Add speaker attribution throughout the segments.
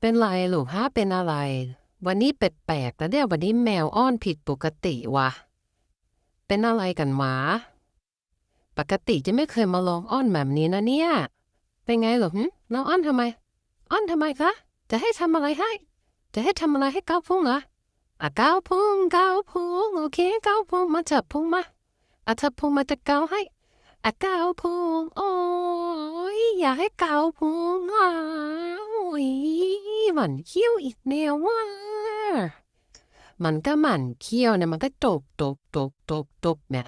Speaker 1: เป็นไรลูกฮะเป็นอะไร วันนี้แปลกๆแต่เนี่ยวันนี้แมวอ้อนผิดปกติวะเป็นอะไรกันหมาปกติจะไม่เคยมาลองอ้อนแบบนี้นะเนี่ย เป็นไงหรอหึเราอ้อนทำไม อ้อนทำไมคะ จะให้ทำอะไรให้ จะให้ทำอะไรให้ก้าวพุงเหรออะก้าวพุงก้าวพุงโอเคก้าวพุงมาจับพุงมาอะจับพุงมาจะก้าวให้อะก้าวพุงโอ้ยอยากให้ก้าวพุงอะโอ้ยมันเขี้ยวอีกแนวว่า มันก็หมันเขี้ยวเนี่ยมันก็ตกตกตกตกตกเนี่ย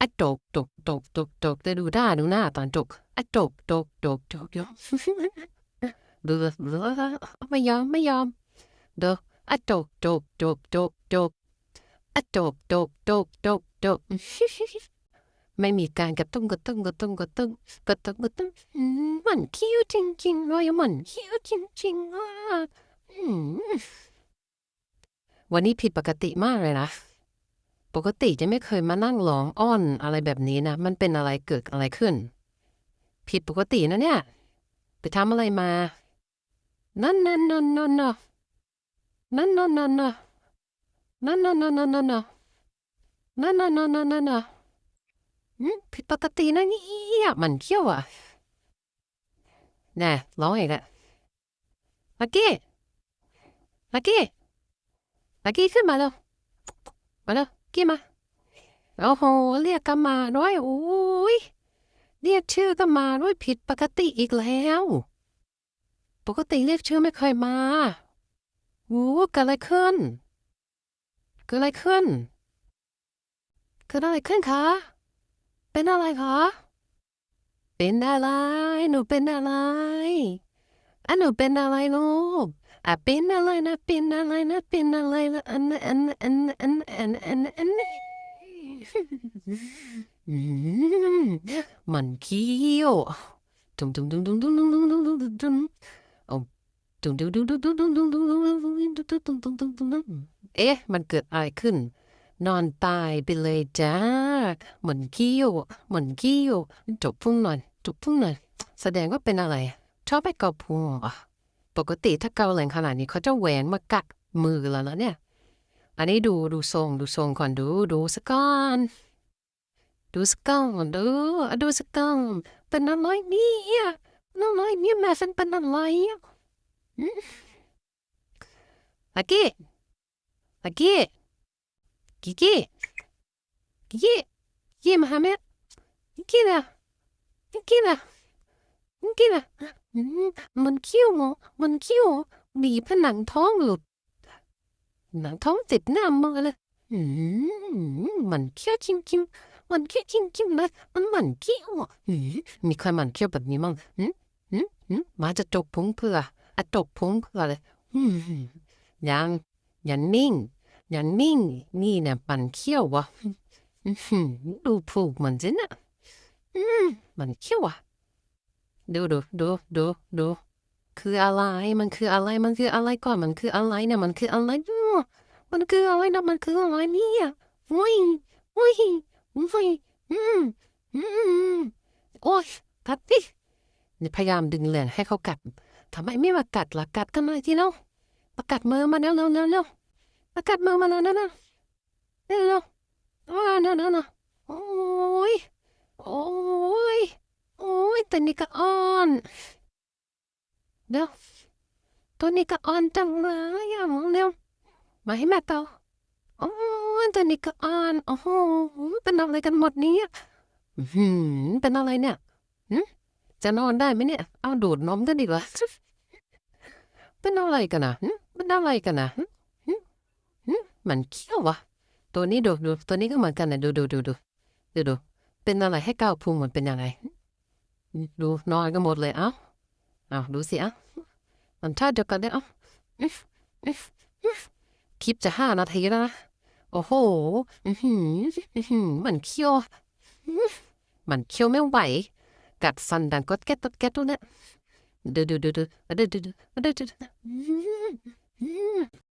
Speaker 1: อะตกตกตกตกตกจะดูหน้าดูหน้าตอนตกอะตกตกตกตกยอมดูดูไม่ยอมไม่ยอมเด้ออะตกตกตกตกตกอะตกตกตกตกตก ไม่มีการกระตุ้งกระตุ้งกระตุ้งกระตุ้งกระตุ้งกระตุ้งมันเขี้ยวจริงๆเลยมันเขี้วจริงๆอะอืมวันนี้ผิดปกติมากเลยนะ ปกติจะไม่เคยมานั่งร้องอ้อนอะไรแบบนี้นะ มันเป็นอะไรเกิดอะไรขึ้น ผิดปกตินะเนี่ย ไปทำอะไรมา นั่นนั่นนั่นนั่นน่ะนั่นนั่นนั่นน่ะนั่นนั่นนั่นนั่นนั่นน่ะนั่นนั่นนั่นนั่นนั่นน่ะ อืมผิดปกตินะเนี่ยมันเขี้ยวอะแน่ร้องอีกแล้วลักกี้ลักกี้ลักกี้ขึ้นมาแล้วมาแล้วกี้มาโอ้โหเรียกกันมาด้วยโอ้ยเรียกชื่อก็มาด้วยผิดปกติอีกแล้ว ปกติเรียกชื่อไม่เคยมาโอ้เกิดอะไรขึ้นเกิดอะไรขึ้นเกิดอะไรขึ้นคะ เป็นอะไรคะ เป็นอะไร หนูเป็นอะไรอะหนูเป็นอะไรลูกอะเป็นอะไรนะเป็นอะไรนะเป็นอะไรนะอันอันอันอันอันอันอันอันเขี้ยวตุ้มตุ้มตุ้มตุ้มตุ้มตุ้มตุ้มตุ้มตุ้มตุ้มตุ้มเอาตุ้มตุ้มตุ้มตุ้มตุ้มตุ้มตุ้มตุ้มตุ้มตุ้มตุ้มตุ้มตุ้มตุ้มเอ๊ะมันเกิดอะไรขึ้น นอนตายไปเลยจ้า เหมือนเขี้ยวเหมือนเขี้ยวจบพุ่งหน่อยจบพุ่งหน่อยแสดงว่าเป็นอะไร ชอบไปเกาพุงปกติถ้าเกาแรงขนาดนี้เขาจะแหวนมากัดมือแล้วนะเนี่ย อันนี้ดูดูทรงดูทรงก่อนดูดูสักก่อน ดูสักก่อนดูดูสักก่อนเป็นอะไรเนี่ยเป็นอะไรเนี่ยแม่ฉันเป็นอะไรอะหืมลักกี้ลักกี้ กิกกี้กิกกี้ยี่มาหาแม่กิกกี้นะกิกกี้นะกิกกี้นะอืมมันเขี้วมันเขี้วหนีผนังท้องหลุดหนังท้องติดหน้ามือเลยมันเขี้ยวจริงๆมันเขี้ยวจริงๆนะมันมันเขี้ยวมีใครมันเขี้ยวแบบนี้มั้งมาจะจกพุงเพื่ออะจกพุงเพื่อเลยยังอย่านิ่ง อย่านิ่งนี่เนี่ยมันเขี้ยววะดูผูกเหมันสินะอืมมันเขี้ยวอะดูดูดูดูดูคืออะไรมันคืออะไรมันคืออะไรก่อนมันคืออะไรเนี่ยมันคืออะไรดูมันคืออะไรนะมันคืออะไรเนี่ยโอ้ยโอ้ยโอ้ยอืมอืมโอ้ยกัดดิเนี่ยพยายามดึงแรงให้เขากัดทำไมไม่มากัดล่ะกัดกันหน่อยทีเนาะมากัดมือมาแล้วเร็วเร็ว เร็วมากัดมือมาแล้วนะนะเร็วเร็วอ่านะนะนะโอ้ย โอ้ย โอ้ยตัวนี้ก็อ่อนเดี๋ยวตัวนี้ก็อ่อนจังเลยอะเร็วมาให้แม่เตาโอ้ยตัวนี้ก็อ่อนโอ้โหเป็นอะไรกันหมดนี้หืมเป็นอะไรเนี่ยหึจะนอนได้ไหมเนี่ย เอาดูดนมกันดีกว่าเป็นอะไรกันนะเป็นอะไรกันนะ มันเขี้ยววะตัวนี้ดูดูตัวนี้ก็เหมือนกันนะดูดูดูดูดูดูเป็นอะไรให้ก้าวพุงมันเป็นยังไงดูนอนกันหมดเลยเอ้าเอาดูสิเอ้ามันท่าเดียวกันเลยเอ้าะคลิปจะห้านาทีแล้วนะโอ้โหมันเคี้ยวมันเคี้ยวไม่ไหวกัดฟันดังก็แก๊ดแก๊ดตัวเนี่ยดูดูดูดูดูดูดูดูดู